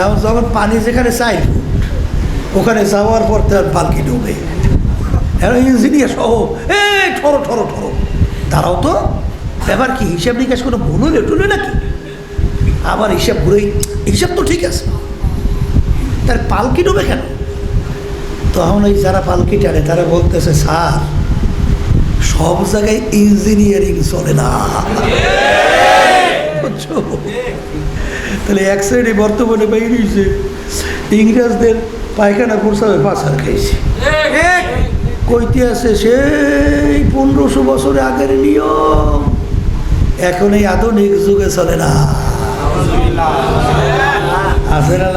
এখন যখন পানি যেখানে চাই, ওখানে যাওয়ার পর তার পালকি ডুবে। ইঞ্জিনিয়ার সহ এ ঠরো ঠরো ঠরো। তারাও তো ব্যাপার কি, হিসাব নিকাশ কোনো ভুল হলে টুলে নাকি? আবার হিসাব ঘুরেই হিসাব তো ঠিক আছে। তার পালকি ডুবে কেন? তখন ওই যারা পালকি টানে, তারা বলতেছে, স্যার, সব জায়গায় ইঞ্জিনিয়ারিং চলে না। বুঝছ? তাহলে এক সাইডে বর্তমানে বাইরেছে ইংরেজদের পায়খানা প্রসাবে পাচার খাইছে। কইতে আছে, সেই পনেরোশো বছর আগের নিয়ম, এখন এই আধুনিক যুগে চলে না। আছে না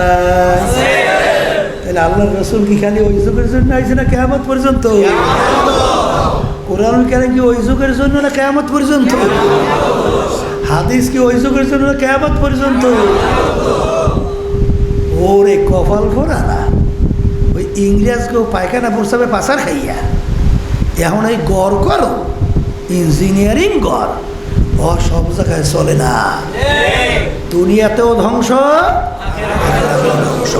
তাহলে আল্লাহ রসুল কি খালি ওই যুগের জন্য আইছে না কেমত পর্যন্ত? কোরআন কেন কি ওই যুগের জন্য না কেমত পর্যন্ত? হাদিস কি ওই যুগের জন্য না কেমত পর্যন্ত। ওরে কপাল ভরা না। ওই ইংরেজকেও পায়খানা প্রস্তাবে পাচার খাইয়া। এখন এই গড় করো, ইঞ্জিনিয়ারিং গড় ও সব জায়গায় চলে না। দুনিয়াতেও ধ্বংস ধ্বংস।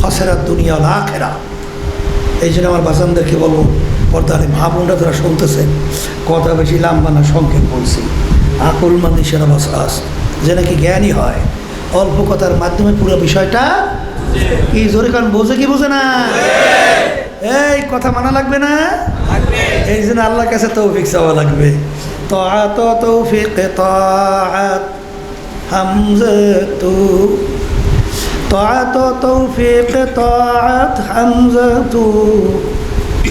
খসেরা দুনিয়া আখেরা। এই জন্য আমার বাসানদেরকে বলব, পর্দারে মা বোনরা যারা শুনতেছেন, কথা বেশি লাম্বা না, সংক্ষেপ বলছি। আকল মান্দি সেরা বসাস যে নাকি জ্ঞানী হয় অল্প কথার মাধ্যমে পুরো বিষয়টা কি জোরে কারণ বোঝে কি বোঝে না এই কথা মানা লাগবে না এই জন্য আল্লাহর কাছে তৌফিক চাওয়া লাগবে তাআত তৌফিক তাআত হামজাতু طاعت توفيق طاعت حمزة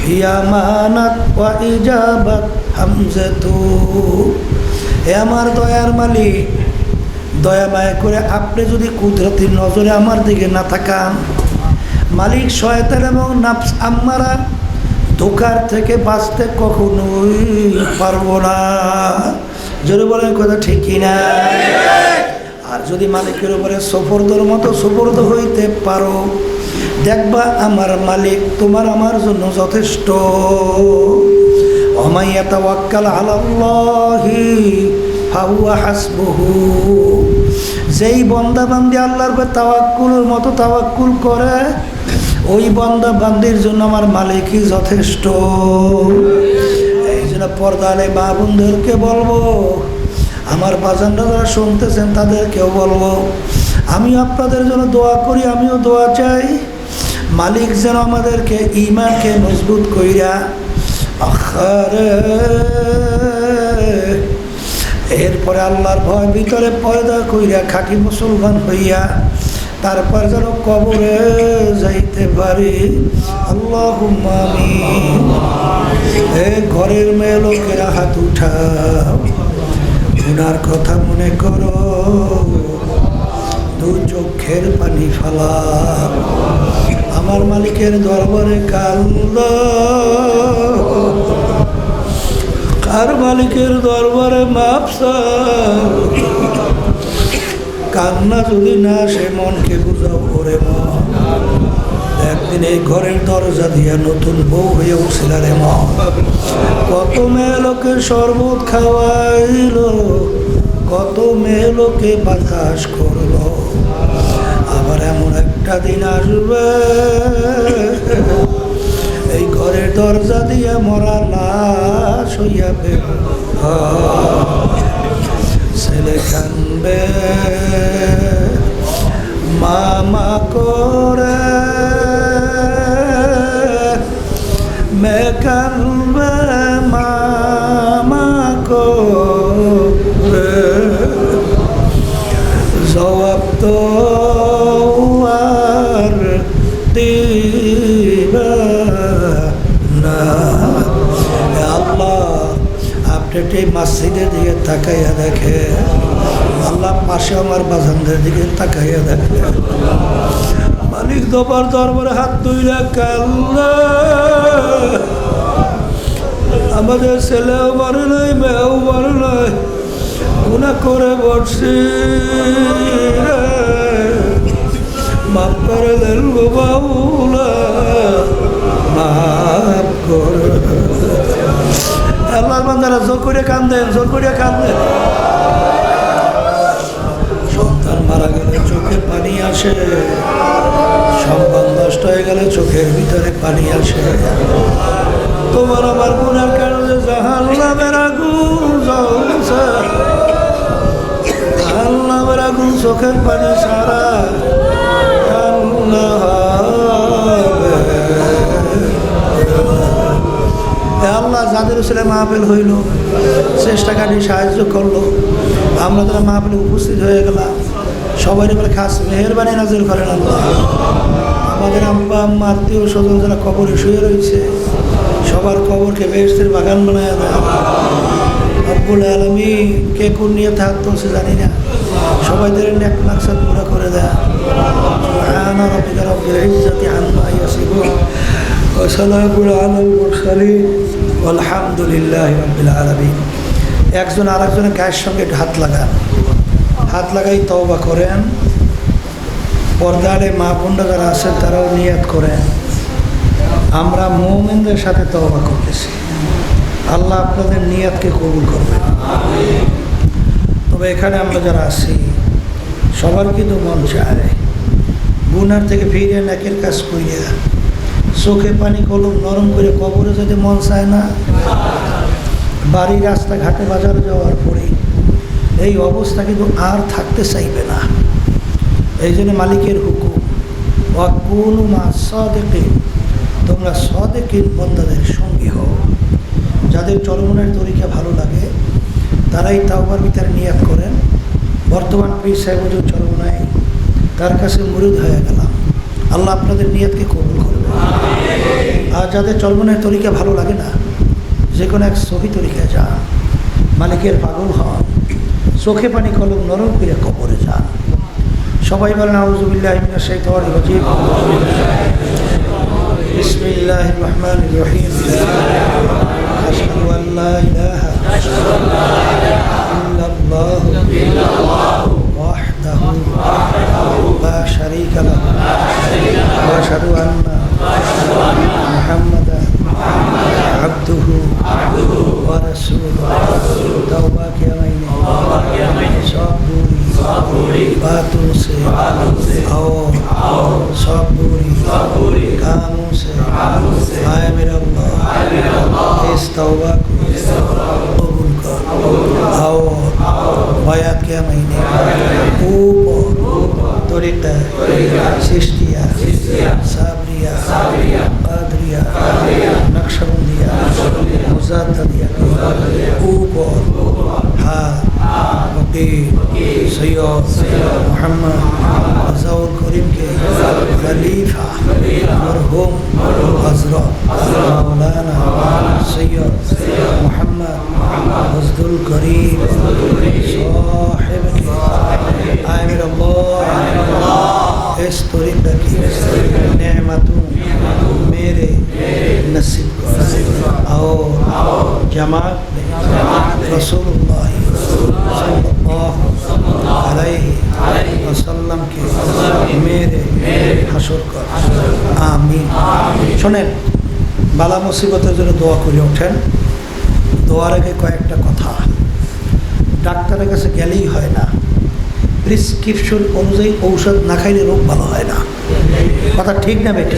ইয়ামানাত ওয়া ইজাবাত হামজাতু হে আমার দয়ার মালিক, দয়া মায়া করে আপনি যদি কুদরতি নজরে আমার দিকে না থাকান মালিক শয়তান এবং নাফস আম্মারা ধোকার থেকে বাঁচতে কখনোই পারব না। জোরে বলেন কথা ঠিকই না? আর যদি মালিকের উপরে সফরদর মতো সফরদ হইতে পারো, দেখবা আমার মালিক তোমার আমার জন্য যথেষ্ট। অমাইয়া তাওয়াক্কাল আলাল্লাহি ফাহুয়া হাসবুহু যেই বন্দা বান্দি আল্লাহর উপর তাওয়াক্কুলের মতো তাওয়াক্কুল করে, ওই বন্দা বান্দির জন্য আমার মালিকই যথেষ্ট। এই জন্য পর্দালে মা বোনদেরকে বলব, আমার বাজানরা যারা শুনতেছেন তাদেরকেও বলব আমি আপনাদের জন্য দোয়া করি, আমিও দোয়া চাই। মালিক যেন আমাদেরকে ইমানকে মজবুত কইরা এরপরে আল্লাহর ভয় ভিতরে পয়দা কইরা খাঁটি মুসলমান হইয়া তারপর যেন কবরে যাইতে পারি। আল্লাহ এ ঘরের মেয়ে লোকেরা হাত উঠাও। কথা মনে করো। দু চোখের পানি ফালা আমার মালিকের দরবারে কান্দ। কার মালিকের দরবারে মাপসা কান্না যদি না সে মনকে বুঝাও করে মন। একদিন এই ঘরের দরজা দিয়া নতুন বউ হয়ে উঠছিল রে মন। কত মেয়ে লোকে শরবত খাওয়াইল, কত মেয়ে লোকে বাতাস করল। আবার এমন একটা দিন আসবে। এই ঘরের দরজা দিয়ে মরা লাশ হইয়া বের ছেলে কানবে। একটি মসজিদের দিকে তাকাইয়া দেখে আল্লাহ পাশে আমার বাজানদের দিকে তাকাইয়া দেখে মালিক দবার দরবারে হাত দুইরা কাল্লা আমাদের ছেলেও মারে নাই, মেয়েও মারে নাই। গুণা করে বসছি মাফ করে দেন বাবুলা। মাফ আল্লাহর বান্দারা জোর করে কান্দেন, জোর করে কান্দেন। সন্তান মারা গেলে চোখে পানি আসে। সম্মান নষ্ট হয়ে গেলে চোখের ভিতরে পানি আসে। তোমার আমার গুণের কারণে জাহান নামের আগুন জ্বলছে। আগুন চোখের পানি সারা। এ আল্লাহ যাদের ছেলে মাহফিল হইল, চেষ্টা চেষ্টাকাটি সাহায্য করল, আমরা তারা মাহফিলে উপস্থিত হয়ে গেলাম, সবাই উপরে খাস মেহরবানি নাজির করেন আল্লাহ। আমাদের আব্বা আম্মা, আত্মীয় স্বজন যারা কবরে শুয়ে রয়েছে, সবার কবরকে বেহস্তের বাগান বানায় দেয় আব্বুল আলমী কে কোন নিয়ে থাকতো সে জানি না। সবাই তাদের নেক নাকসাদ পুরা করে দেয় সুবহান রাব্বিকা রব্বিল ইজ্জাতি আম্মা ইয়াসিফুন। সালামুল আলহামদুলিল্লাহ রবিল একজন আর একজনের গায়ের সঙ্গে হাত লাগান। হাত লাগাই তওবা করেন। পর্দারে মা বোনরা যারা আছেন, তারাও নিয়াত করেন। আমরা মৌমিনদের সাথে তওবা করতেছি। আল্লাহ আপনাদের নিয়াতকে কবুল করবেন। তবে এখানে আমরা যারা আছি, সবার কিন্তু মন চায়। গুনার থেকে ফিরে নাকের কাজ করিয়া চোখে পানি কলম নরম করে কবরে যদি মন চায় না, বাড়ি রাস্তাঘাটে বাজারে যাওয়ার পরে এই অবস্থা কিন্তু আর থাকতে চাইবে না। এই জন্য মালিকের হুকুম অকুন মা সদেকে তোমরা সদেকিন বন্দাদের সঙ্গী হও। যাদের চরমনের তরিকা ভালো লাগে, তারাই তাওবার ভিতরে নিয়াত করেন। বর্তমান পীর সাহেব চরমনায় তার কাছে মুরিদ হয়ে গেলাম। আল্লাহ আপনাদের নিয়তকে কবুল করবে আর যাদের চলমনের তরিকা ভালো লাগে না, যে কোনো এক সহি তরিকায় যান। মালিকের পাগল হন। চোখে পানি, কলম নরম করে কবরে যান। সবাই বলেন আউজুবিল্লাহ সেই محمدا عبده ورسوله توبہ کیا میں نے سب پوری باتوں سے آؤ سب پوری کاموں سے آئے میرا اللہ اس توبہ کو قبول کر آؤ بیعت کیا میں نے اوپر طریقہ سسٹم জামাত রসুল্লাহ শোনেন, বালা মুসিবতের জন্য দোয়া করে ওঠেন। দোয়ার আগে কয়েকটা কথা। ডাক্তারের কাছে গেলেই হয় না। প্রিসক্রিপশন অনুযায়ী ঔষধ না খাইলে রোগ ভালো হয় না। কথা ঠিক না বেটি?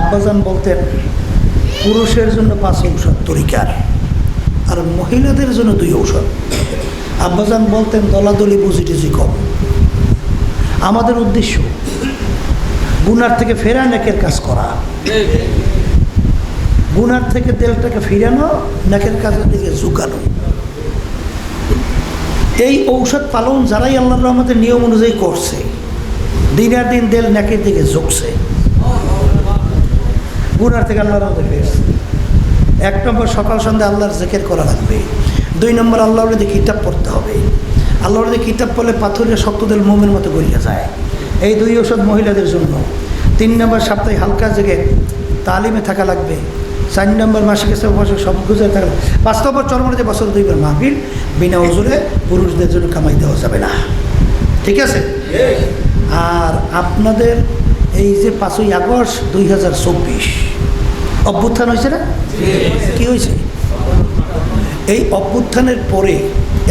আব্বাজান বলতেন পুরুষের জন্য পাঁচ ঔষধ তরিকার আর মহিলাদের জন্য দুই ঔষধ। আব্বাজান বলতেন, দলাদলি বুঝি টুজি কম। আমাদের উদ্দেশ্য, গুনার থেকে ফেরা নেকের কাজ করা। গুনার থেকে তেলটাকে ফিরানো, নেকের কাজের দিকে ঝুঁকানো। এই ঔষধ পালন যারাই আল্লাহ রহমতের নিয়ম অনুযায়ী করছে, দিনের দিন দেল নাকের দিকে ঝুঁকছে। গুনার থেকে আল্লাহ রহমতে ফিরছে এক নম্বর সকাল সন্ধ্যা আল্লাহর জেকের করা লাগবে। দুই নম্বর আল্লাহর যদি কিতাব পড়তে হবে। আল্লাহর যদি কিতাব পড়লে পাথরের শক্তদের মোমের মতো গড়িয়ে যায়। এই দুই ওষুধ মহিলাদের জন্য। তিন নম্বর সপ্তাহে হালকা জেগে তালিমে থাকা লাগবে। চার নম্বর মাসে গেছে বছর সব গুজরে থাকা লাগবে। পাঁচ নম্বর চরমনে যে বছর দুইবার মাহবিল বিনা ওজুরে পুরুষদের জন্য কামাই দেওয়া যাবে না। ঠিক আছে? আর আপনাদের এই যে পাঁচই আগস্ট দুই হাজার চব্বিশ। অভ্যুত্থান হয়েছে না? কি হয়েছে? এই অভ্যুত্থানের পরে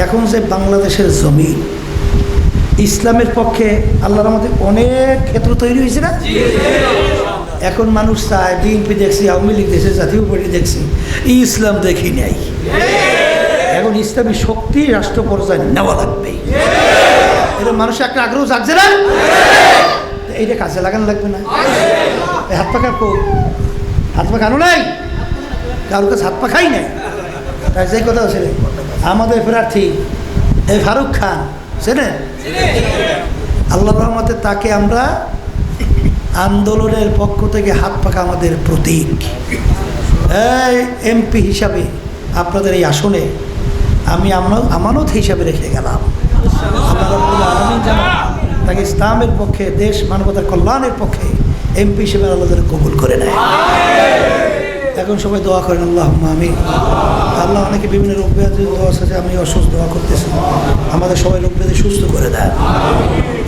এখন যে বাংলাদেশের জমি, ইসলামের পক্ষে আল্লাহর আমাদের অনেক ক্ষেত্র তৈরি হয়েছে না? এখন মানুষ চায়, বিএনপি দেখছি, আওয়ামী লীগ দেখছি, জাতীয় পার্টি দেখছি। ইসলাম দেখি নাই। এখন ইসলামী শক্তি রাষ্ট্র পর্যায়ে নেওয়া লাগবে। এটা মানুষ একটা আগ্রহ জাগছে না? এইটা কাজে লাগানো লাগবে না। হাত পা কাপো। হাত পা কানো নাই? কারোর কাছে হাত পা খাই নাই? তাই যে কথা আছে আমাদের প্রার্থী এই ফারুক খান, চেনেন? আল্লাহ রহমতে তাকে আমরা আন্দোলনের পক্ষ থেকে হাত পাকা আমাদের প্রতীক। এই এমপি হিসাবে আপনাদের এই আসনে আমি আমা- আমানত হিসাবে রেখে গেলাম। যেন তাকে ইসলামের পক্ষে দেশ মানবতার কল্যাণের পক্ষে এমপি হিসেবে আল্লাহ যেন কবুল করে নেয়। এখন সবাই দোয়া করেন আল্লাহ আমি আল্লাহ অনেকে বিভিন্ন রোগ ব্যাধি দোয়া আছে যে আমি অসুস্থ দোয়া করতেছি। আমাদের সবাই রোগ ব্যাধি সুস্থ করে দেয়।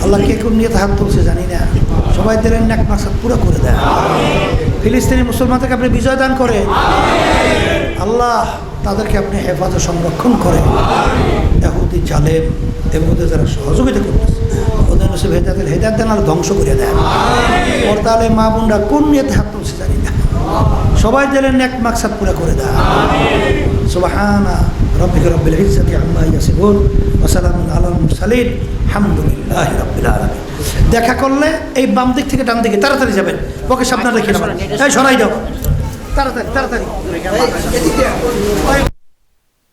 আল্লাহ কে কোন নিয়ে হাত তুলছে জানি না। সবাই দিলেন এক মাসাদ পুরো করে দেয়। ফিলিস্তিনি মুসলমানদেরকে আপনি বিজয় দান করে আল্লাহ তাদেরকে আপনি হেফাজত সংরক্ষণ করে এহুদি জালেম ওদের যারা সহযোগিতা করতেছে ওদের হেদায়তের হেদায়ত দেন আর ধ্বংস করে দেন ওর তাহলে মা বোনরা কোন নিয়েতে হাত তুলছে জানি না। সবাই দিলেন এক মাকসাদ পুরো করে দেয়। সুবহানা মুরসালিন হামদুলিল্লাহি রাব্বিল আলামিন। দেখা করলে এই বাম দিক থেকে ডান দিকে তাড়াতাড়ি যাবেন। ওকে সাবধান রেখে নেবেন এই সরাই দাও। তাড়াতাড়ি তাড়াতাড়ি।